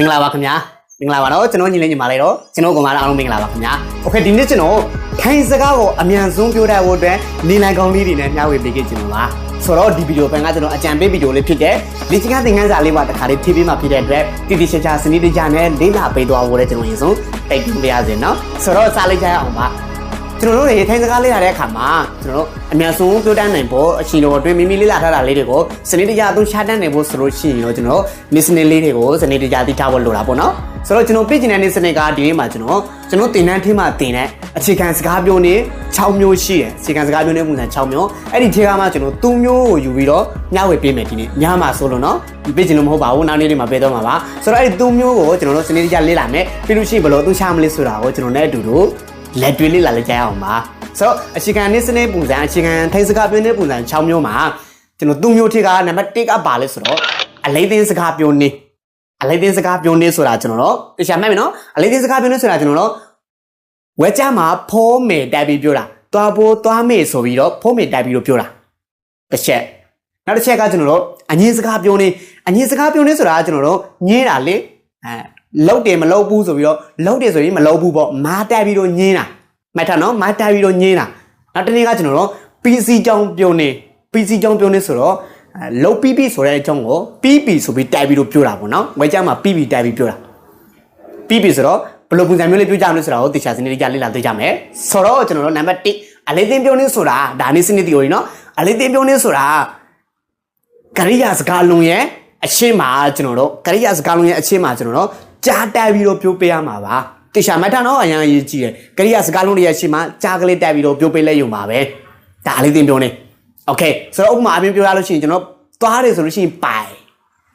င်္ဂလာပါခင်ဗျာမင်္ဂလာပါတော့ကျွန်တော်ညီလေးညီမလေးတော့ကျွန်တော်ကောင်မအားလုံးမင်္ဂလာပါခင်ဗျာโอเคဒီနေ့ကျွန်တော်ခိုင်စကားကိုအမြန်ဆုံးပြောတတ်ဖို့အတွက်နေလန်ကောင်းလေးတွေနဲ့မျှဝေပေးခဲ့ကျွန်တော်ပါဆိုတော့ဒီဗီဒီယိုပိုင်းကကျွန်တော်အကြံပေးဗီဒီယိုလေးဖြစ်တဲ့လေ့ကျင့်ခန်းသင်ခန်းစာလေးပါတစ်ခါလေးဖြည့်ပေးမှဖြစ်တဲ့အတွက်တိတိကျကျစနစ်တကျနဲ့လေ့လာပေးသွားဖို့လည်းကျွန်တော်ရင်ဆုံးတိုက်တွန်းပေးရစေနော်ဆိုတော့စာလိုက်ကြရအောင်ပါ ကျွန်တော်တို့တွေထိုင်စကားလေ့လာတဲ့အခါမှာကျွန်တော်တို့အများဆုံးပြောတတ်နိုင်ဖို့အချိန်တော်အတွင်းမိမိလေ့လာထားတာလေးတွေကိုစနစ်တကျအသုံးချတတ်နိုင်ဖို့ဆိုလို့ရှိရင်တော့ကျွန်တော်တို့ listening လေးတွေကိုစနစ်တကျသိထားဖို့လိုတာပေါ့နော်ဆိုတော့ကျွန်တော်ပြည့်ကျင်တဲ့နေ့စနစ်ကဒီနေ့မှာကျွန်တော်ကျွန်တော်တင်တန်းထင်းမှာတင်တဲ့အခြေခံစကားပြောနေ6မျိုးရှိတယ်အခြေခံစကားပြောနေပုံစံ6မျိုးအဲ့ဒီထဲကမှကျွန်တော်3မျိုးကိုယူပြီးတော့မျှဝေပေးမယ်ဒီနေ့ညမှာဆိုလို့နော်ဒီပြည့်ကျင်လို့မဟုတ်ပါဘူးနောက်နေ့တွေမှာပေးတော့မှာပါဆိုတော့အဲ့ဒီ3မျိုးကိုကျွန်တော်တို့စနစ်တကျလေ့လာမယ်ပြီးလို့ရှိရင်ဘယ်လိုအသုံးချမလဲဆိုတာကိုကျွန်တော်နဲ့အတူတူ လက်တွေ့လေးလာလိုက်ကြရအောင်ပါဆိုတော့အခြေခံနည်းစနစ်ပုံစံအခြေခံထိုင်စကားပြောနေပုံစံ6မျိုးမှာကျွန်တော်3မျိုးထက်ကနံပါတ်1ကပါလဲဆိုတော့အလေးသိန်းစကားပြောနေအလေးသိန်းစကားပြောနေဆိုတာကျွန်တော်တို့တခြားမှတ်မယ်နော်အလေးသိန်းစကားပြောနေဆိုတာကျွန်တော်တို့ဝက်ကြမှာဖိုးမေတိုက်ပြီးပြောတာတွားဖို့တွားမေဆိုပြီးတော့ဖိုးမေတိုက်ပြီးတော့ပြောတာတစ်ချက်နောက်တစ်ချက်ကကျွန်တော်တို့အငင်းစကားပြောနေအငင်းစကားပြောနေဆိုတာကကျွန်တော်တို့ညင်းတာလေအဲ လောက်တယ်မလောက်ဘူးဆိုပြီးတော့လောက်တယ်ဆိုရင်မလောက်ဘူးပေါ့မာတိုက်ပြီးတော့ညင်းတာမှတ်ထားနော်မာတာပြီးတော့ညင်းတာနောက်တစ်နေ့ကကျွန်တော်တို့ PC ကြောင်းပြုံးနေ PC ကြောင်းပြုံးနေဆိုတော့အဲလုံး PP ဆိုတဲ့အကြောင်းကို PP ဆိုပြီးတိုက်ပြီးတော့ပြောတာပေါ့နော်ဝဲကြမှာ PP တိုက်ပြီးပြောတာ PP ဆိုတော့ဘယ်လိုပုံစံမျိုးလေးပြောကြမလဲဆိုတာကိုတေချာစနစ်တကျလေ့လာသိကြမယ်ဆိုတော့ကျွန်တော်တို့နံပါတ်1အလေးသိန်းပြုံးနေဆိုတာဒါနေစနစ် theory နော်အလေးသိန်းပြုံးနေဆိုတာကရိယာစကားလုံးရဲ့အရှင်းမှာကျွန်တော်တို့ကရိယာစကားလုံးရဲ့အရှင်းမှာကျွန်တော်တို့ ကြားတိုက်ပြီးတော့ပြောပေးရမှာပါတေချာမတ်ထားနော်အရင်အရေးကြီးတယ်ကရိယာစကားလုံးတွေရဲ့အရှင်းမှာကြားကလေးတိုက်ပြီးတော့ပြောပေးလဲယူမှာပဲဒါအလေးသိန်းပြုံးနေโอเคဆိုတော့ဥပမာအပြင်ပြောရလို့ရှိရင်ကျွန်တော်သွားတယ်ဆိုလို့ရှိရင်ပိုင်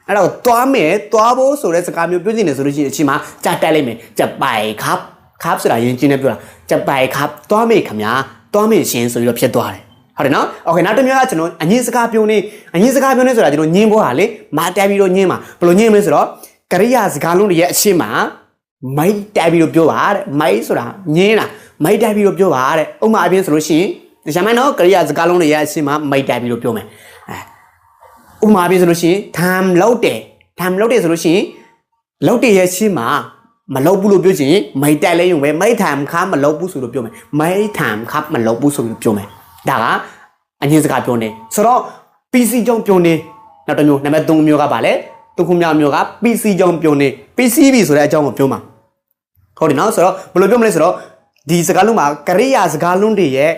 အဲ့တော့သွားမယ်သွားဖို့ဆိုတဲ့စကားမျိုးပြောနေတယ်ဆိုလို့ရှိရင်အချိန်မှာကြာတက်လိုက်မယ်ကြပိုင်ခပ်ခပ်ဆိုတာယဉ်ကျင်းနေပြောတာကြပိုင်ခပ်သွားမယ်ခမညာသွားမယ်ရှင်ဆိုပြီးတော့ဖြစ်သွားတယ်ဟုတ်တယ်နော်โอเคနောက်တစ်မျိုးကကျွန်တော်အငင်းစကားပြောနေအငင်းစကားပြောနေဆိုတာကျွန်တော်ညင်းဖို့ဟာလေမာတက်ပြီးတော့ညင်းမှာဘယ်လိုညင်းမလဲဆိုတော့ ကရိယာစကားလုံးတွေရဲ့အရှင်းမှာမိုက်တက်ပြီးတော့ပြောပါတဲ့မိုက်ဆိုတာညင်းတာမိုက်တက်ပြီးတော့ပြောပါတဲ့ဥပမာအပြင်ဆိုလို့ရှိရင်ဒီချမ်းမနော်ကရိယာစကားလုံးတွေရဲ့အရှင်းမှာမိုက်တက်ပြီးတော့ပြောမယ်အဲဥပမာပြဆိုလို့ရှိရင် time လောက်တယ် time လောက်တယ်ဆိုလို့ရှိရင်လောက်တယ်ရဲ့ရှင်းမှာမလောက်ဘူးလို့ပြောချင်မိတ်တက်လဲရုံပဲမိတ် time ခါမလောက်ဘူးဆိုလို့ပြောမယ်မိတ် time ခါမလောက်ဘူးဆိုလို့ပြောမယ်ဒါကအငင်းစကားပြောနေဆိုတော့ PC ကြောင့်ပြောနေနောက်တစ်မျိုးနံပါတ်3မျိုးကပါလေ သူခုမြောက်မျိုးက PC ကြောင့်ပြောနေ PCB ဆိုတဲ့အကြောင်းကိုပြောမှာဟုတ်တယ်နော်ဆိုတော့ဘယ်လိုပြောမလဲဆိုတော့ဒီစကားလုံးမှာကရိယာစကားလုံးတွေရဲ့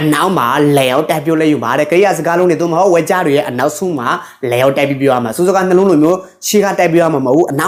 အနောက်မှာလေရောက်တက်ပြိုးလဲယူပါတယ်ကရိယာစကားလုံးတွေတို့မဟုတ်ဝက်ကြတွေရဲ့အနောက်ဆုံးမှာလေရောက်တက်ပြီးပြောရမှာစူးစကားနှလုံးလိုမျိုးရှေ့ကတက်ပြောရမှာမဟုတ်ဘူးအနောက်